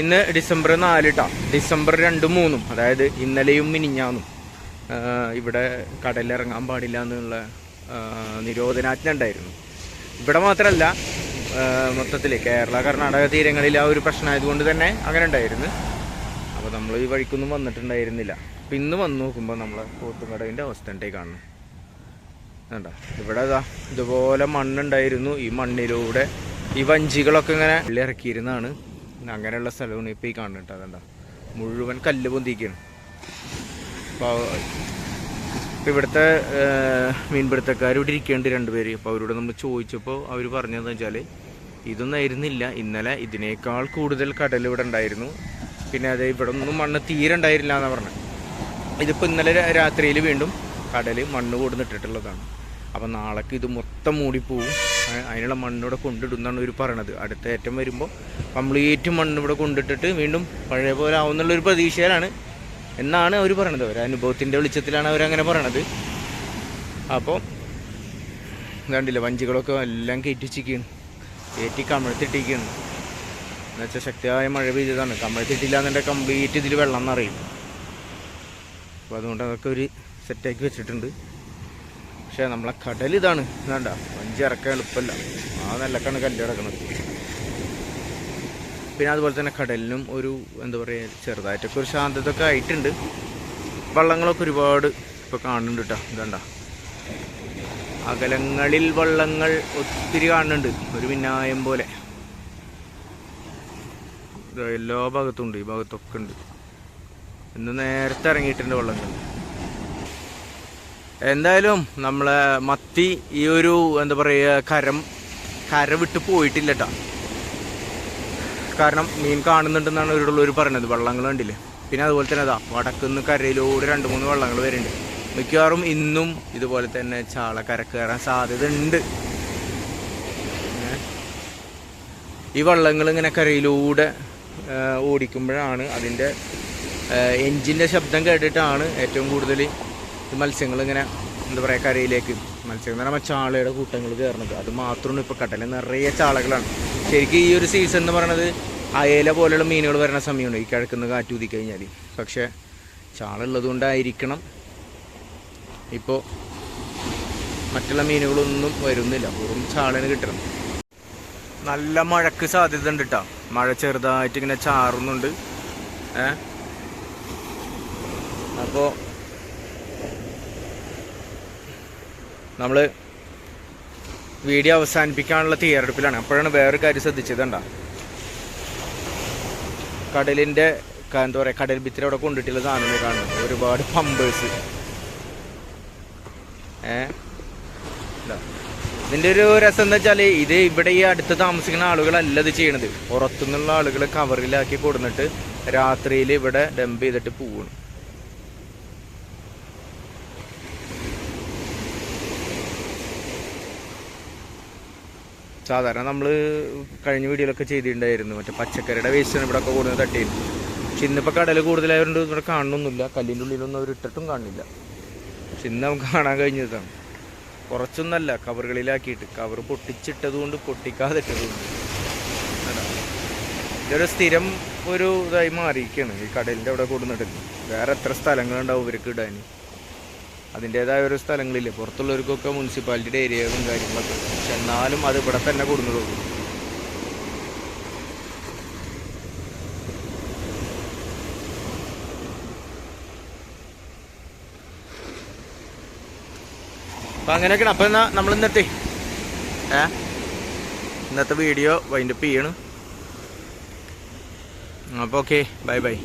ഇന്ന് ഡിസംബർ നാല് ട്ടാ ഡിസംബർ രണ്ടും മൂന്നും അതായത് ഇന്നലെയും മിനിഞ്ഞാന്നും. ഇവിടെ കടലിറങ്ങാൻ പാടില്ല എന്നുള്ള നിരോധനാജ്ഞ ഉണ്ടായിരുന്നു. ഇവിടെ മാത്രമല്ല മൊത്തത്തിൽ കേരള കർണാടക തീരങ്ങളിൽ ആ ഒരു പ്രശ്നമായതുകൊണ്ട് തന്നെ അങ്ങനെ ഉണ്ടായിരുന്നു. അപ്പോൾ നമ്മൾ ഈ വഴിക്കൊന്നും വന്നിട്ടുണ്ടായിരുന്നില്ല. അപ്പം ഇന്ന് വന്ന് നോക്കുമ്പോൾ നമ്മൾ പോത്തുംകടവിന്റെ അവസ്ഥ ഉണ്ടായി കാണുന്നു കണ്ടോ? ഇവിടെ ഇതാ ഇതുപോലെ മണ്ണുണ്ടായിരുന്നു. ഈ മണ്ണിലൂടെ ഈ വഞ്ചികളൊക്കെ ഇങ്ങനെ വെള്ളി ഇറക്കിയിരുന്നാണ് അങ്ങനെയുള്ള സ്ഥലമാണ് ഇപ്പോൾ ഈ കാണുന്നുണ്ട് അതണ്ട മുഴുവൻ കല്ല് പൊന്തിക്കാണ് അപ്പോൾ ഇപ്പം ഇവിടുത്തെ മീൻപിടുത്തക്കാർ ഇവിടെ ഇരിക്കേണ്ട രണ്ടുപേര് അപ്പോൾ അവരോട് നമ്മൾ ചോദിച്ചപ്പോൾ അവർ പറഞ്ഞതെന്ന് വെച്ചാൽ ഇതൊന്നും ആയിരുന്നില്ല ഇന്നലെ ഇതിനേക്കാൾ കൂടുതൽ കടൽ ഇവിടെ ഉണ്ടായിരുന്നു. പിന്നെ അത് ഇവിടെ ഒന്നും മണ്ണ് തീരെ ഉണ്ടായിരുന്നില്ല എന്നാണ് പറഞ്ഞത് ഇതിപ്പോൾ ഇന്നലെ രാത്രിയിൽ വീണ്ടും കടൽ മണ്ണ് കൊടുന്നിട്ടിട്ടുള്ളതാണ് അപ്പോൾ നാളേക്ക് ഇത് മൊത്തം മൂടിപ്പോവും. അതിനുള്ള മണ്ണിവിടെ കൊണ്ടിടുന്നാണ് ഇവർ പറയണത്. അടുത്ത ഏറ്റം വരുമ്പോൾ കംപ്ലീറ്റ് മണ്ണ് ഇവിടെ കൊണ്ടിട്ടിട്ട് വീണ്ടും പഴയ പോലെ ആവുന്നുള്ളൊരു പ്രതീക്ഷയിലാണ്. എന്നാണ് അവർ പറയണത്. ഒരു അനുഭവത്തിന്റെ വെളിച്ചത്തിലാണ് അവരങ്ങനെ പറയണത്. അപ്പോൾ ഇതാണ്ടില്ല വഞ്ചികളൊക്കെ എല്ലാം കയറ്റിച്ചിരിക്കുകയാണ്. കയറ്റി കമഴ്ത്തിട്ടിരിക്കുകയാണ്. എന്നുവെച്ചാൽ ശക്തിയായ മഴ പെയ്തതാണ്. കമഴ്ത്തിട്ടില്ല എന്നുണ്ടെങ്കിൽ കംപ്ലീറ്റ് ഇതിൽ വെള്ളം എന്നറിയും അപ്പോൾ അതുകൊണ്ട് അതൊക്കെ ഒരു സെറ്റാക്കി വെച്ചിട്ടുണ്ട്. പക്ഷേ നമ്മളെ കടൽ ഇതാണ്. വേണ്ട വഞ്ചി ഇറക്കാൻ എളുപ്പമല്ല. ആ നിലക്കാണ് കല്ല് കിടക്കുന്നത്. പിന്നെ അതുപോലെ തന്നെ കടലിനും ഒരു എന്താ പറയുക ചെറുതായിട്ടൊക്കെ ഒരു ശാന്തത ഒക്കെ ആയിട്ടുണ്ട്. വള്ളങ്ങളൊക്കെ ഒരുപാട് ഇപ്പോൾ കാണുന്നുണ്ട് കേട്ടോ ഇതണ്ട. അകലങ്ങളിൽ വള്ളങ്ങൾ ഒത്തിരി കാണുന്നുണ്ട്. ഒരു മിന്നായം പോലെ. എല്ലാ ഭാഗത്തും ഉണ്ട്. ഈ ഭാഗത്തൊക്കെ ഉണ്ട്. ഇന്ന് നേരത്തെ ഇറങ്ങിയിട്ടുണ്ട് വള്ളങ്ങൾ. എന്തായാലും നമ്മൾ മത്തി ഈ ഒരു എന്താ പറയുക കരം കര വിട്ട് പോയിട്ടില്ല കേട്ടോ കാരണം മീൻ കാണുന്നുണ്ടെന്നാണ് ഇവരുള്ളവർ പറഞ്ഞത്. വള്ളങ്ങൾ കണ്ടില്ലേ? പിന്നെ അതുപോലെ തന്നെ അതാ വടക്കുന്ന് കരയിലൂടെ രണ്ട് മൂന്ന് വള്ളങ്ങൾ വരുന്നുണ്ട്. മിക്കവാറും ഇന്നും ഇതുപോലെ തന്നെ ചാള കരക്ക് കയറാൻ സാധ്യത ഉണ്ട് ഈ വള്ളങ്ങൾ ഇങ്ങനെ കരയിലൂടെ ഓടിക്കുമ്പോഴാണ് അതിന്റെ എൻജിന്റെ ശബ്ദം കേട്ടിട്ടാണ് ഏറ്റവും കൂടുതൽ മത്സ്യങ്ങൾ ഇങ്ങനെ എന്താ പറയുക കരയിലേക്ക് മത്സ്യങ്ങൾ എന്ന് പറയുമ്പോൾ ചാളയുടെ കൂട്ടങ്ങൾ കയറുന്നത്. അത് മാത്രമാണ് ഇപ്പോൾ കടലിൽ നിറയെ ചാളകളാണ്. ശരിക്കും ഈ ഒരു സീസൺ എന്ന് പറയുന്നത് അയല പോലെയുള്ള മീനുകൾ വരുന്ന സമയമുണ്ട് ഈ കിഴക്കുന്ന കാറ്റ് ഊതി കഴിഞ്ഞാൽ പക്ഷേ ചാള ഉള്ളത് കൊണ്ടായിരിക്കണം ഇപ്പോൾ മറ്റുള്ള മീനുകളൊന്നും വരുന്നില്ല. വെറും ചാളന് കിട്ടണം നല്ല മഴക്ക് സാധ്യത ഉണ്ട് കേട്ടോ മഴ ചെറുതായിട്ട് ഇങ്ങനെ ചാറുന്നുണ്ട്. ഏ? അപ്പോൾ നമ്മൾ വീഡിയോ അവസാനിപ്പിക്കാനുള്ള തയ്യാറെടുപ്പിലാണ്. അപ്പോഴാണ് വേറൊരു കാര്യം ശ്രദ്ധിച്ചത് കണ്ട. കടലിന്റെ എന്താ പറയുക കടൽ ഭിത്തിരി അവിടെ കൊണ്ടിട്ടുള്ള സാധനം കാണുന്നത്. ഒരുപാട് പമ്പേഴ്സ് ഏ? ഇതാ. ഇതിന്റെ ഒരു രസം എന്താ വെച്ചാൽ ഇത് ഇവിടെ ഈ അടുത്ത് താമസിക്കുന്ന ആളുകളല്ല ഇത് ചെയ്യണത്. പുറത്തുനിന്നുള്ള ആളുകൾ കവറിലാക്കി കൊടുന്നിട്ട് രാത്രിയിൽ ഇവിടെ ഡംപ് ചെയ്തിട്ട് പോവാണ്. സാധാരണ നമ്മൾ കഴിഞ്ഞ വീഡിയോയിലൊക്കെ ചെയ്തിട്ടുണ്ടായിരുന്നു. മറ്റേ പച്ചക്കറിയുടെ വേസ്റ്റാണ് ഇവിടെ ഒക്കെ കൂടുതൽ തട്ടിയിരുന്നു പക്ഷെ ഇന്നിപ്പോൾ കടൽ കൂടുതലായതുകൊണ്ട് ഇവിടെ കാണുന്നൊന്നുമില്ല കല്ലിന്റെ ഉള്ളിലൊന്നും അവർ ഇട്ടിട്ടും കാണുന്നില്ല പക്ഷെ ഇന്ന് നമുക്ക് കാണാൻ കഴിഞ്ഞതാണ് കുറച്ചൊന്നല്ല കവറുകളിലാക്കിയിട്ട്. കവർ പൊട്ടിച്ചിട്ടതുകൊണ്ട് പൊട്ടിക്കാതെ ഇട്ടതുകൊണ്ട് ഇതൊരു സ്ഥിരം ഒരു ഇതായി മാറിയിരിക്കുകയാണ് ഈ കടലിന്റെ അവിടെ കൂടുന്നിട്ട് വേറെ എത്ര സ്ഥലങ്ങളുണ്ടാവും ഇവർക്ക് ഇടാൻ? അതിന്റേതായ ഓരോ സ്ഥലങ്ങളില്ലേ. പുറത്തുള്ളവർക്കൊക്കെ മുനിസിപ്പാലിറ്റിയുടെ ഏരിയകളും കാര്യങ്ങളൊക്കെ. പക്ഷെ എന്നാലും അത് ഇവിടെ തന്നെ കൊടുന്നുള്ളൂ അപ്പം അങ്ങനെയൊക്കെയാണ്. അപ്പം എന്നാൽ നമ്മൾ ഇന്നത്തെ? ഏ? ഇന്നത്തെ വീഡിയോ വൈൻഡപ്പ് ചെയ്യണം. അപ്പോൾ ഓക്കെ. Bye bye.